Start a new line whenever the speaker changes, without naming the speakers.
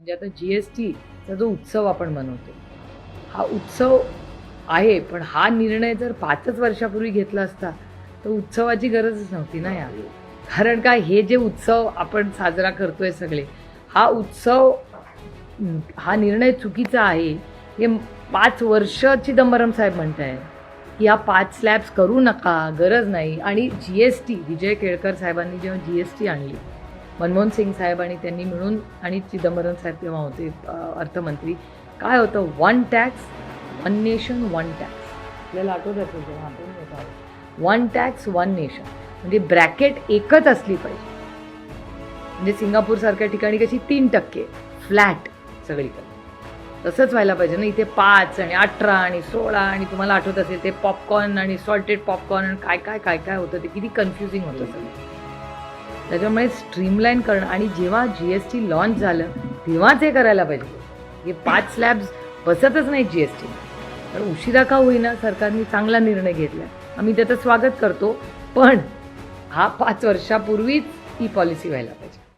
म्हणजे आता G S टीचा जो उत्सव आपण मनवतो हा उत्सव आहे पण हा निर्णय जर पाचच वर्षापूर्वी घेतला असता तर उत्सवाची गरजच नव्हती ना या कारण काय हे जे उत्सव आपण साजरा करतोय सगळे हा उत्सव हं, निर्णय चुकीचा आहे हे पाच वर्ष चिदंबरम साहेब म्हणत आहे की हा पाच स्लॅब्स करू नका गरज नाही. आणि G S T Vijay Kelkar साहेबांनी जेव्हा जी एस टी आणली मनमोहन सिंग साहेब आणि त्यांनी मिळून आणि चिदंबरम साहेब तेव्हा होते अर्थमंत्री काय होतं? One tax one nation one tax आपल्याला आठवत असेल तेव्हा आपण वन टॅक्स वन नेशन म्हणजे ब्रॅकेट एकच असली पाहिजे. म्हणजे सिंगापूरसारख्या ठिकाणी कशी तीन टक्के फ्लॅट सगळीकडे. तसंच व्हायला पाहिजे ना इथे पाच आणि अठरा आणि सोळा आणि तुम्हाला आठवत असेल ते पॉपकॉर्न आणि सॉल्टेड पॉपकॉर्न आणि काय काय काय काय होतं ते किती कन्फ्युजिंग होतं सगळं. त्याच्यामुळे स्ट्रीमलाईन करणं आणि जेव्हा जी एस टी लॉन्च झालं तेव्हाच हे करायला पाहिजे. हे पाच स्लॅब्स बसतच नाही जी एस टी तर उशिरा का होईना सरकारने चांगला निर्णय घेतला आम्ही त्याचं स्वागत करतो पण हा पाच वर्षापूर्वीच ही पॉलिसी व्हायला पाहिजे.